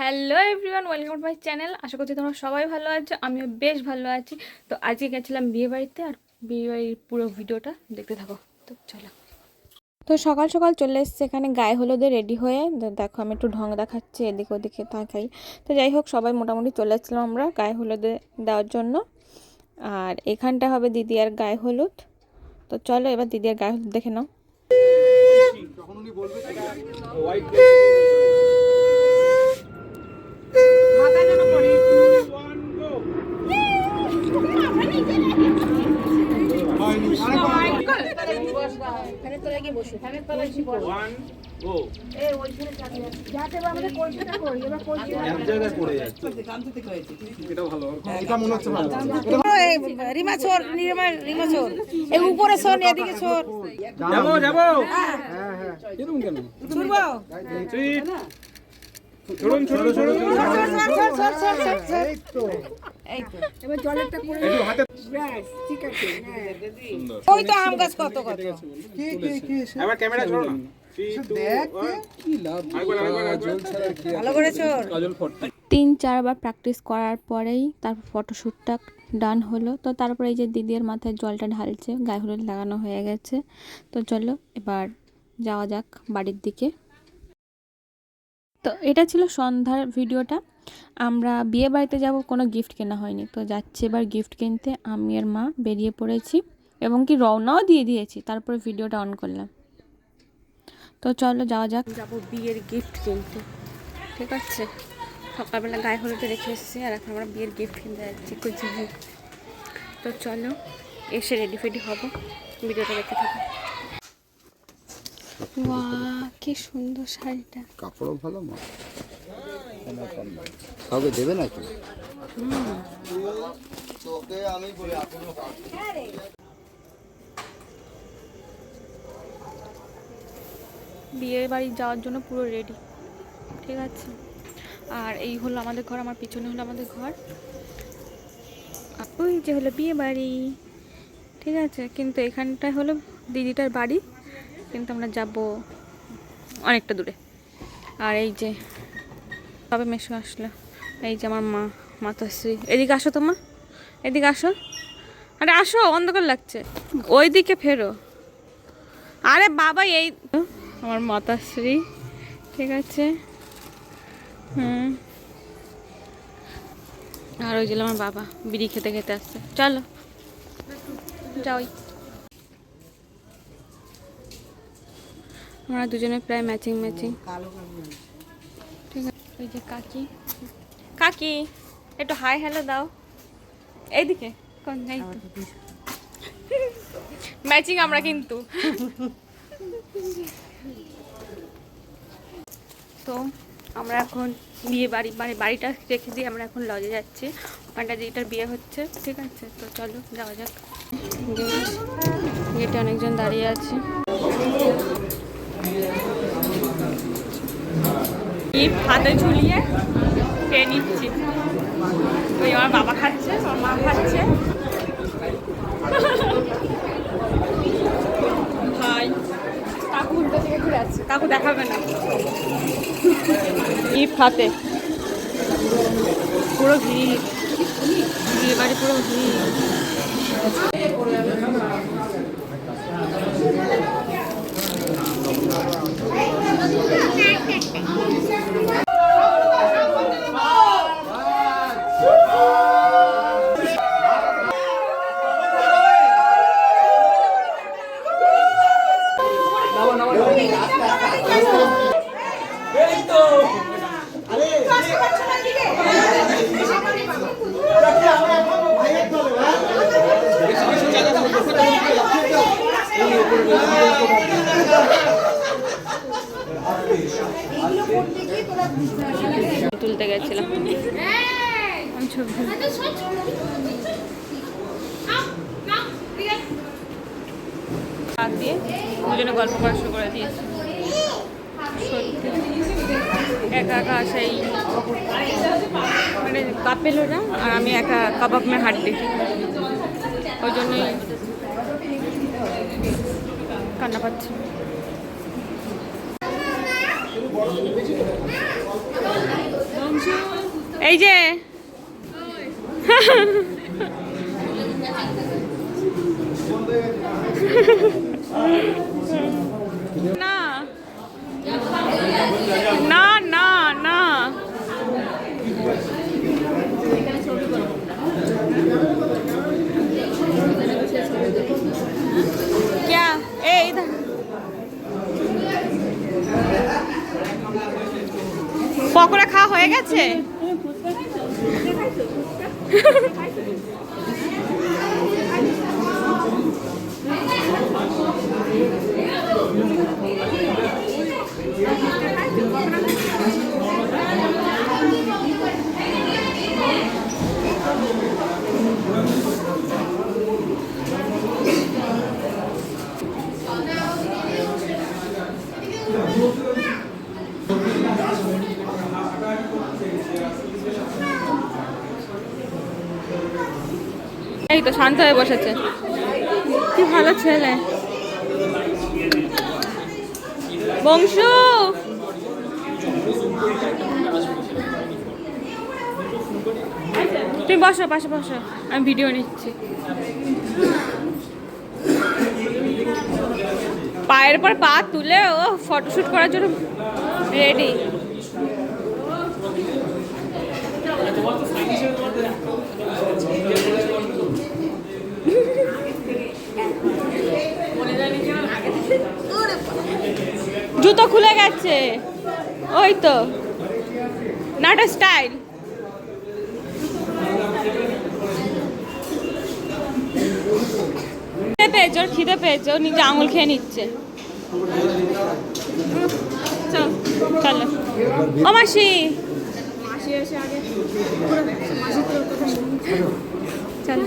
Hello everyone welcome to my channel. আশা করছি তোমরা সবাই ভালো আছো আমিও বেশ ভালো আছি। তো আজকে গেছিলাম বিয়ে বাড়িতে আর বিয়ে বাড়ির পুরো ভিডিওটা দেখতে থাকো। তো চলো। তো সকাল সকাল চলে এসছে এখানে গায়ে হলুদে রেডি হয়ে। দেখো আমি একটু ঢং দেখাচ্ছি এদিকে ওদিকে তাকাই। তো যাই হোক সবাই মোটামুটি চলে এসেছিলাম আমরা গায়ে হলুদে দেওয়ার জন্য। আর এখানটা হবে দিদি আর গায়ে হলুদ। তো চলো এবার দিদি আর গায়ে হলুদ দেখে নাও। রিমা চোর রিমা রিমা চোর এই উপরে শোন এদিকে চোর যাব যাব এরকম কেন ছুড়বো চিট ছড়ুন ছড়ুন ছড়ুন তো। তিন চারবার প্র্যাকটিস করার পরেই তারপর ফটোশ্যুটটা ডান হলো। তো তারপরে এই যে দিদির মাথায় জলটা ঢালছে গায়ে হলুদ লাগানো হয়ে গেছে। তো চলো এবার যাওয়া যাক বাড়ির দিকে। তো এটা ছিল সন্ধ্যার ভিডিওটা। আমরা বিয়ে বাড়িতে যাব, কোনো গিফট কেনা হয়নি। তো যাচ্ছে এবার গিফট কিনতে। আমি আর মা বেরিয়ে পড়েছি এবং কি রওনাও দিয়ে দিয়েছি, তারপরে ভিডিওটা অন করলাম। তো চলো যাওয়া যাক। যাব বিয়ের গিফট কিনতে, ঠিক আছে? সকালবেলা গায়ে হলুদে রেখে এসেছি আর এখন আমরা বিয়ের গিফট কিনতে যাচ্ছি কুচবিহার তো চলো, এসে রেডি ফেডি হব। ভিডিওটা দেখতে থাকো। কি সুন্দর শাড়িটা। কাপড়ও ভালো মা কাউকে দেবে নাকি বিয়ে বাড়ি যাওয়ার জন্য পুরো রেডি ঠিক আছে? আর এই হলো আমাদের ঘর আমার পিছনে হলো আমাদের ঘর। ওই যে হলো বিয়ে বাড়ি ঠিক আছে? কিন্তু এখানটায় হলো দিদিটার বাড়ি। কিন্তু আমরা যাব অনেকটা দূরে। আর এই যে তবে মেশো আসলো? এই যে আমার মা, মাতাশ্রী। এদিকে আসো তো মা। এদিকে আসো। আরে আসো, অন্ধকার লাগছে। ওইদিকে ফেরো। আরে বাবা, এই আমার মাতাশ্রী। ঠিক আছে। হুম। আর ওই যে আমার বাবা, বিড়ি খেতে খেতে আসছে। চলো। যাই আমরা দুজনে প্রায় ম্যাচিং ম্যাচিং ঠিক আছে। ওই যে কাকি। কাকি, একটু হাই হ্যালো দাও। এইদিকে। কোন ম্যাচিং আমরা কিন্তু। তো আমরা এখন বিয়ে বাড়ি মানে বাড়িটা রেখে দিয়ে আমরা এখন লজে যাচ্ছি। ওখানটা যেটার বিয়ে হচ্ছে, ঠিক আছে? তো চলো, যাওয়া যাক। গেটে অনেকজন দাঁড়িয়ে আছে। ইট হাতে ঝুলিয়ে খেয়ে নিচ্ছি। ওই আমার বাবা খাচ্ছে, আমার মা খাচ্ছে। ভাই, কাকু উল্টো থেকে ঘুরে আছে কাকু দেখাবে না। ইট হাতে পুরো ভিড়। বিয়ে বাড়ি পুরো ভিড়। তুলতে গেছিলাম। আমি ছবি হাত দিয়ে দুজনে গল্প করা করে দিয়েছি। সত্যি। একা একা সেই মানে কাপেল ওরা আর আমি একা কাবাব মে হাড্ডি ওই জন্যই কান্না পাচ্ছি। এই যে না না না না क्या ए इधर পকোড়া খাওয়া হয়ে গেছে এই তো শান্ত হয়ে বসেছে। কি ভালো ছেলে। বংশু। তুমি বসো পাশে বসো। আমি ভিডিও নিচ্ছি। পায়ের পর পা তুলে, ও ফটোশুট করার জন্য রেডি জুতো খুলে গেছে। ওই তো। নাটা স্টাইল খিদে পেয়েছে ওর খিদে পেয়েছে ও নিজে আঙুল খেয়ে নিচ্ছে। চল চলো। ও মাসি! চলো।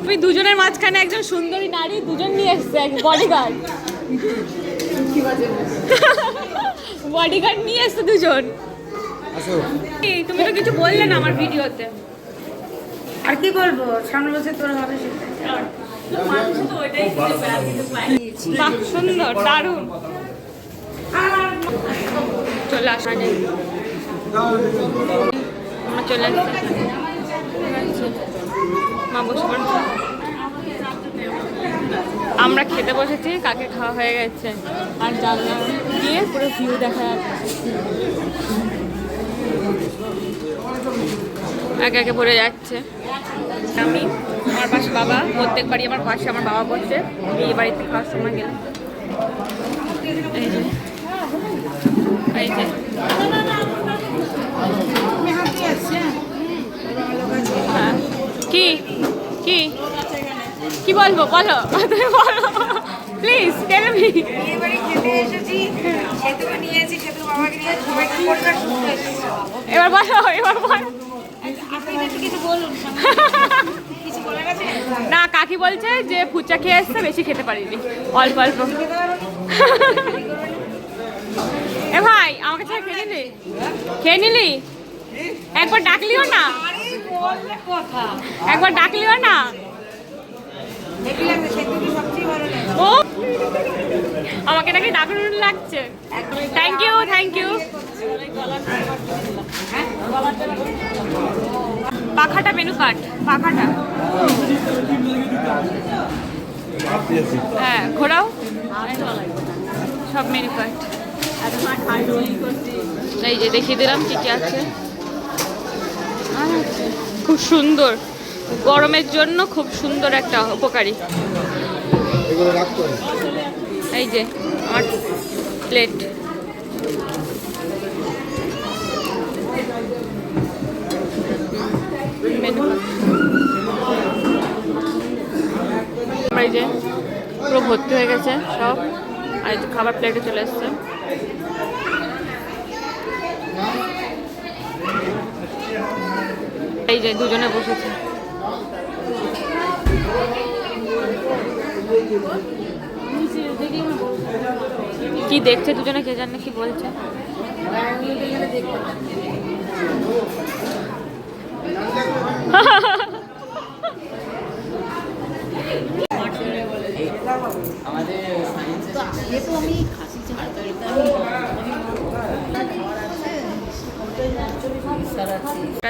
তুমি দুজনের মাঝখানে একজন সুন্দরী নারী দুজন নিয়ে এসছে এক বডিগার্ড বডিগার্ড নিয়ে এসছে দুজন? এই, তুমি তো কিছু বললে না আমার ভিডিওতে। আর কি বলব? সামনে বছর তোর হবে সেটা বাহ সুন্দর দারুণ। চলে আসা। যায় চলে আসছি। মা বসে পড়েছে। আমরা খেতে বসেছি কাকে খাওয়া হয়ে গেছে। আর জানলা দিয়ে পুরো ভিউ দেখা যাচ্ছে। একে একে পড়ে যাচ্ছে। আমি আমার পাশে বাবা প্রত্যেকবারই আমার পাশে আমার বাবা বসছে। বিয়ে বাড়িতে খাওয়ার সময় গেলাম। এই যে এই যে। হ্যাঁ। কি? কি? কি বলব? বলো। তুমি বলো প্লিজ টেল মি এবার বলো এবার বলো। না কাকি বলছে যে ফুচা খেয়ে এসছে বেশি খেতে পারিনি। অল্প অল্প। এ ভাই আমাকে ছাড়া খেয়ে নিলি? খেয়ে নিলি? একবার ডাকলিও না। একবার ডাকলিও না? আমাকে নাকি ডাকুন লাগছে। থ্যাংক ইউ থ্যাংক ইউ পাখাটা মেনু কার্ড পাখাটা। হ্যাঁ ঘোরাও। সব মেনু কার্ড এই যে দেখিয়ে দিলাম কি কি আছে। খুব সুন্দর। গরমের জন্য খুব সুন্দর একটা উপকারী। এই যে আমার প্লেট এই যে পুরো ভর্তি হয়ে গেছে সব। আর এই যে খাবার প্লেটে চলে এসছে। এই যে দুজনে বসেছে। কি দেখছে দুজনে কে জানে কি বলছে?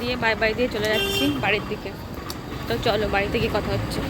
দিয়ে বাই বাই দিয়ে চলে যাচ্ছি বাড়ির দিকে। তো চলো বাড়িতে গিয়ে কথা হচ্ছে।